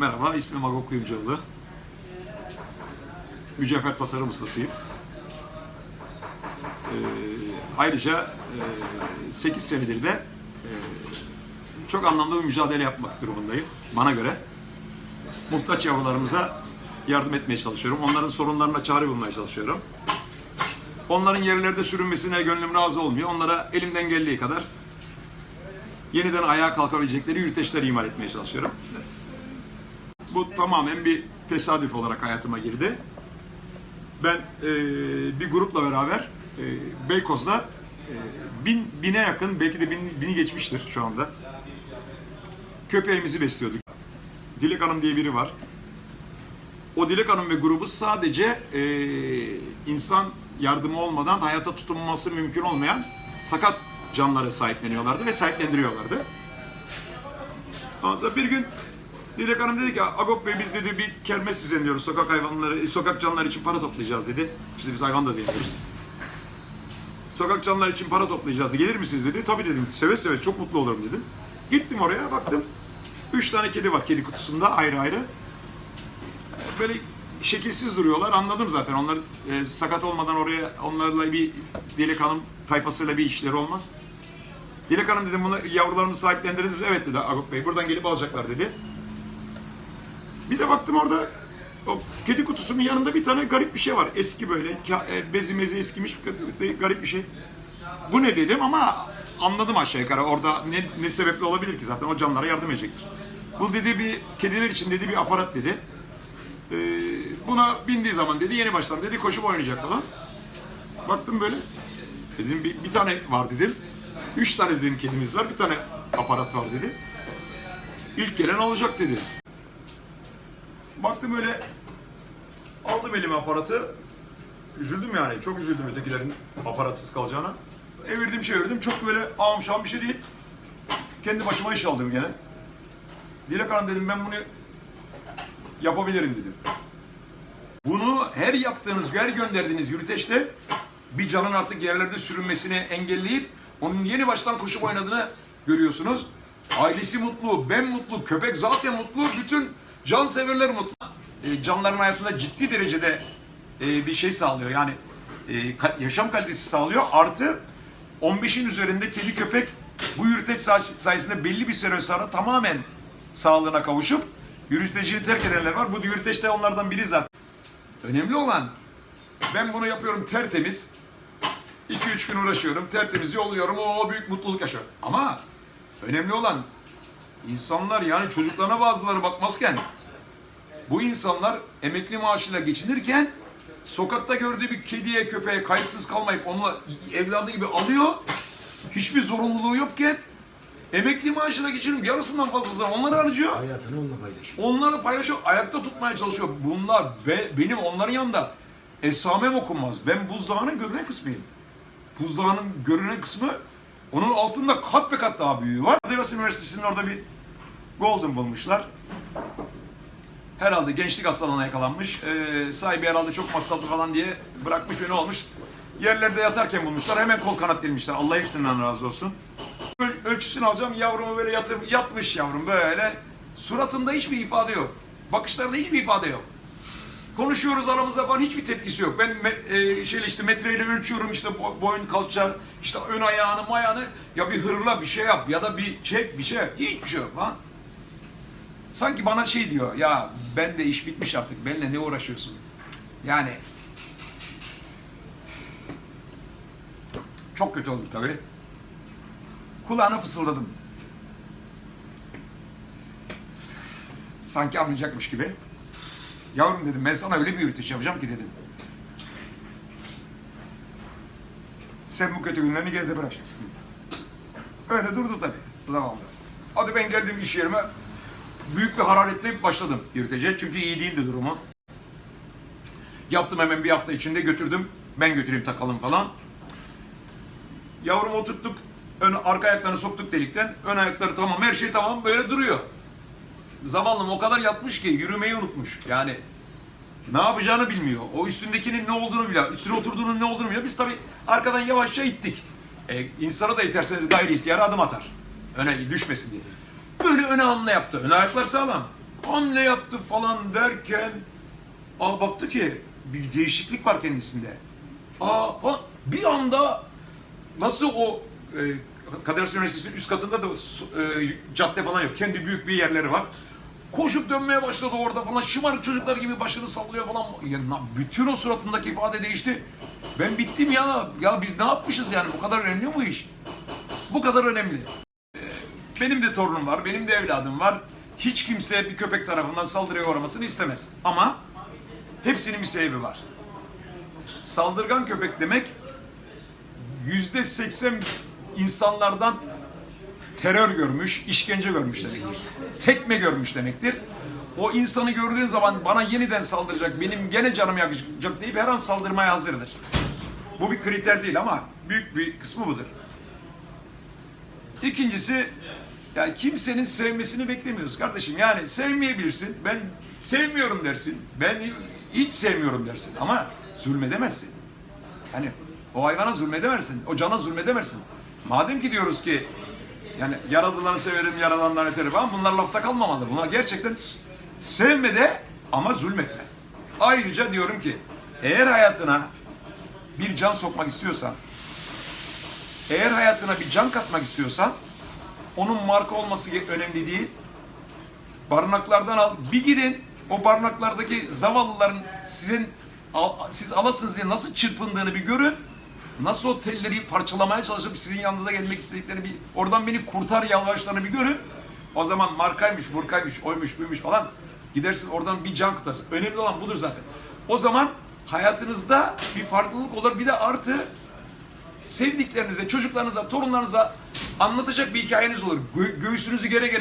Merhaba, ismim Agop Kuyumcuoğlu. Mücevher tasarım ustasıyım. Ee, ayrıca e, 8 senedir de e, çok anlamlı bir mücadele yapmak durumundayım bana göre. Muhtaç yavrularımıza yardım etmeye çalışıyorum. Onların sorunlarına çare bulmaya çalışıyorum. Onların yerlerde sürünmesine gönlüm razı olmuyor. Onlara elimden geldiği kadar yeniden ayağa kalkabilecekleri yürüteçler imal etmeye çalışıyorum. Bu tamamen bir tesadüf olarak hayatıma girdi. Ben e, bir grupla beraber e, Beykoz'da e, bin, bine yakın, belki de bin, bini geçmiştir şu anda. Köpeğimizi besliyorduk. Dilek Hanım diye biri var. O Dilek Hanım ve grubu sadece e, insan yardımı olmadan hayata tutunması mümkün olmayan sakat canlara sahipleniyorlardı ve sahiplendiriyorlardı. Ondan sonra bir gün Dilek Hanım dedi ki Agop Bey biz dedi bir kermes düzenliyoruz sokak hayvanları, sokak canlıları için para toplayacağız dedi. İşte biz hayvan da demiyoruz. Sokak canlılar için para toplayacağız. Gelir misiniz dedi. Tabii dedim. Seve seve çok mutlu olurum dedim. Gittim oraya baktım. Üç tane kedi var kedi kutusunda ayrı ayrı. Böyle şekilsiz duruyorlar. Anladım zaten. Onlar e, sakat olmadan oraya onlarla bir Dilek Hanım tayfasıyla bir işleri olmaz. Dilek Hanım dedim bunu yavrularımızı sahiplendirdiniz mi? Evet dedi Agop Bey. Buradan gelip alacaklar dedi. Bir de baktım orada o kedi kutusunun yanında bir tane garip bir şey var. Eski böyle e, bezi mezi eskimiş garip bir şey. Bu ne dedim ama anladım aşağı yukarı. Orada ne, ne sebeple olabilir ki zaten o canlara yardım edecektir. Bu dedi bir kediler için dedi bir aparat dedi. Ee, buna bindiği zaman dedi yeni baştan dedi koşup oynayacak falan. Baktım böyle. Dedim bir, bir tane var dedim. Üç tane dedim kedimiz var. Bir tane aparat var dedi. İlk gelen alacak dedi. Baktım öyle aldım elime aparatı. Üzüldüm yani. Çok üzüldüm ötekilerin aparatsız kalacağına. Evirdim çevirdim. Çok böyle ağam şam bir şey değil. Kendi başıma iş aldım gene. Dilek Hanım dedim ben bunu yapabilirim dedim. Bunu her yaptığınız, her gönderdiğiniz yürüteçte bir canın artık yerlerde sürünmesini engelleyip onun yeni baştan koşup oynadığını görüyorsunuz. Ailesi mutlu, ben mutlu, köpek zaten mutlu, bütün can severler mutlu. E, canların hayatında ciddi derecede e, bir şey sağlıyor. Yani e, ka- yaşam kalitesi sağlıyor. Artı 15'in üzerinde kedi köpek bu yürüteç say- sayesinde belli bir süre sonra tamamen sağlığına kavuşup yürütecini terk edenler var. Bu yürüteç de onlardan biri zaten. Önemli olan ben bunu yapıyorum tertemiz. 2-3 gün uğraşıyorum, tertemiz yolluyorum, o büyük mutluluk yaşıyorum. Ama önemli olan insanlar yani çocuklarına bazıları bakmazken bu insanlar emekli maaşıyla geçinirken sokakta gördüğü bir kediye, köpeğe kayıtsız kalmayıp onu evladı gibi alıyor. Hiçbir zorunluluğu yokken emekli maaşıyla geçinip yarısından fazlasını onları harcıyor. Hayatını onunla paylaşıyor. Onları paylaşıyor, ayakta tutmaya çalışıyor. Bunlar be- benim onların yanında esamem okunmaz. Ben buzdağının görünen kısmıyım. Buzdağının görünen kısmı onun altında kat be kat daha büyüğü var. Adidas Üniversitesi'nin orada bir golden bulmuşlar. Herhalde gençlik hastalığına yakalanmış. Ee, sahibi herhalde çok masraflı falan diye bırakmış ve ne olmuş? Yerlerde yatarken bulmuşlar. Hemen kol kanat gelmişler. Allah hepsinden razı olsun. Öl- ölçüsünü alacağım. Yavrumu böyle yatır, yatmış yavrum böyle. Suratında hiçbir ifade yok. Bakışlarında hiçbir ifade yok. Konuşuyoruz aramızda falan hiçbir tepkisi yok. Ben e, şeyle işte metreyle ölçüyorum işte bo- boyun kalça, işte ön ayağını mayağını ya bir hırla bir şey yap ya da bir çek bir şey yap. Hiçbir şey yok lan. Sanki bana şey diyor ya ben de iş bitmiş artık benimle ne uğraşıyorsun? Yani çok kötü oldum tabii. Kulağına fısıldadım. Sanki anlayacakmış gibi. Yavrum dedim ben sana öyle bir yürütüş yapacağım ki dedim. Sen bu kötü günlerini geride bırakacaksın. Öyle durdu tabii zavallı. Hadi ben geldim iş yerime büyük bir hararetle başladım yürütece. Çünkü iyi değildi durumu. Yaptım hemen bir hafta içinde götürdüm. Ben götüreyim takalım falan. Yavrumu oturttuk. Ön, arka ayaklarını soktuk delikten. Ön ayakları tamam her şey tamam böyle duruyor. Zavallım o kadar yatmış ki yürümeyi unutmuş. Yani ne yapacağını bilmiyor. O üstündekinin ne olduğunu biliyor. Üstüne oturduğunun ne olduğunu biliyor. Biz tabii arkadan yavaşça ittik. E, insana da iterseniz gayri ihtiyar adım atar. Öne düşmesin diye. Böyle öne hamle yaptı. Ön ayaklar sağlam. hamle yaptı falan derken aa baktı ki bir değişiklik var kendisinde. Aa falan. bir anda nasıl o e, Kadir Has Üniversitesi'nin üst katında da e, cadde falan yok. Kendi büyük bir yerleri var. Koşup dönmeye başladı orada falan. Şımarık çocuklar gibi başını sallıyor falan. Ya, na- bütün o suratındaki ifade değişti. Ben bittim ya. Ya biz ne yapmışız yani? Bu kadar önemli mi bu iş? Bu kadar önemli. Ee, Benim de torunum var, benim de evladım var. Hiç kimse bir köpek tarafından saldırıya uğramasını istemez. Ama hepsinin bir sebebi var. Saldırgan köpek demek yüzde seksen insanlardan terör görmüş, işkence görmüş demektir. Tekme görmüş demektir. O insanı gördüğün zaman bana yeniden saldıracak, benim gene canım yakacak deyip her an saldırmaya hazırdır. Bu bir kriter değil ama büyük bir kısmı budur. İkincisi yani kimsenin sevmesini beklemiyoruz kardeşim. Yani sevmeyebilirsin. Ben sevmiyorum dersin. Ben hiç sevmiyorum dersin ama zulmedemezsin. Hani o hayvana zulmedemezsin. O cana zulmedemezsin. Madem ki diyoruz ki yani yaradılanı severim, yaradanları yeterim falan bunlar lafta kalmamalı. Bunlar gerçekten sevme de ama zulmetme. Ayrıca diyorum ki eğer hayatına bir can sokmak istiyorsan eğer hayatına bir can katmak istiyorsan onun marka olması önemli değil. Barınaklardan al. Bir gidin o barınaklardaki zavallıların sizin siz alasınız diye nasıl çırpındığını bir görün. Nasıl o telleri parçalamaya çalışıp sizin yanınıza gelmek istediklerini bir oradan beni kurtar yalvarışlarını bir görün. O zaman markaymış, burkaymış, oymuş, buymuş falan. Gidersin oradan bir can kutarsın. Önemli olan budur zaten. O zaman hayatınızda bir farklılık olur. Bir de artı sevdiklerinize, çocuklarınıza, torunlarınıza anlatacak bir hikayeniz olur. Gö- göğsünüzü gere gere